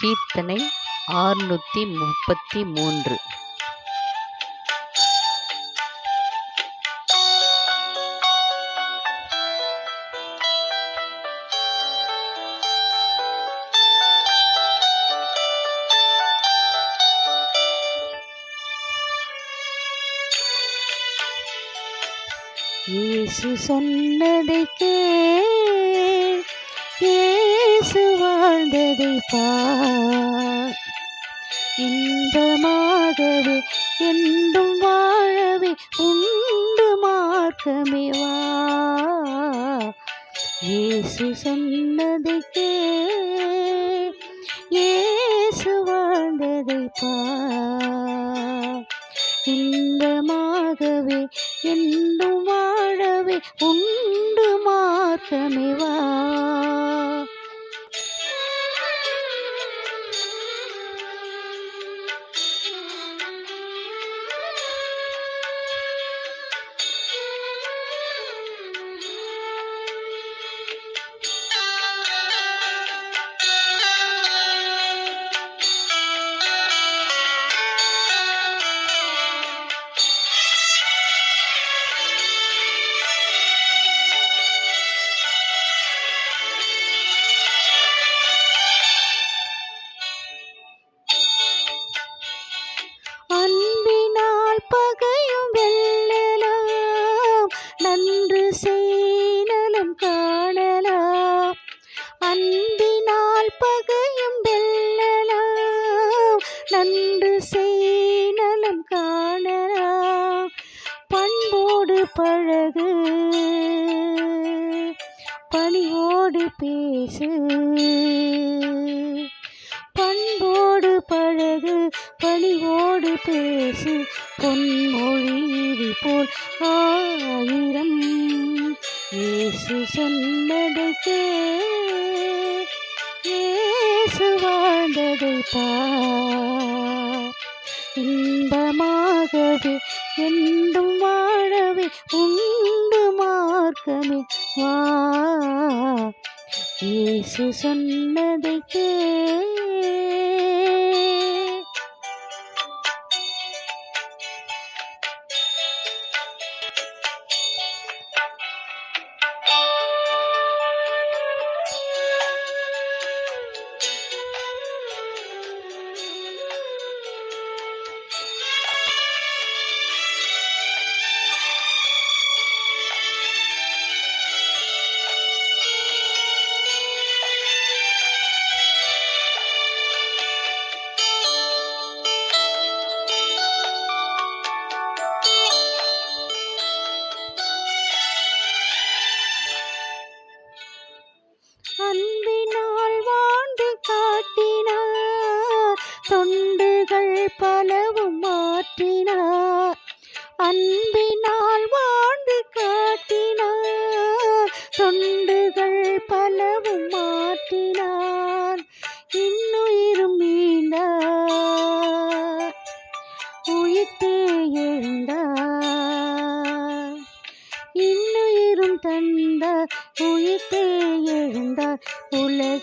கீர்த்தனை ஆறுநூற்றி முப்பத்தி மூன்று. இயேசு சொன்னதை கே வாழ்ந்ததை பார் இன்பமாகவே என்றும் வாழவே உண்டு மார்க்கமே வா. இயேசு சொன்னதை கேள். இயேசு வாழ்ந்ததை பார் இன்பமாகவே என்றும் வாழவே உண்டு மார்க்கமே வா. பகையும் வெல்லலாம். நன்று செய்நலம் காணலாம். அன்பினால் பகையும் வெல்லலாம். நன்று செய்நலம் காணலாம். பண்போடு பழகு. பணியோடு பேசு. பண்போடு பழகு. பணிவோடு பேசு. பொன்மொழி போல் ஆயிரம். இயேசு சொன்னதை கேசு வாழ்ந்ததை பார் இன்பமாகவே என்றும் வாழவே உண்டு மார்க்கமே வா. இயேசு சொன்னதை கே காட்டினார்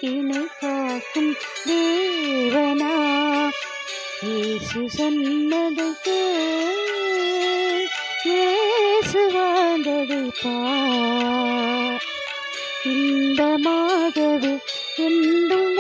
உலகினை காக்கும் தேவனா? இயேசு சொன்னதை கேள். இயேசு வாழ்ந்ததை பார் இன்பமாகவே என்றும்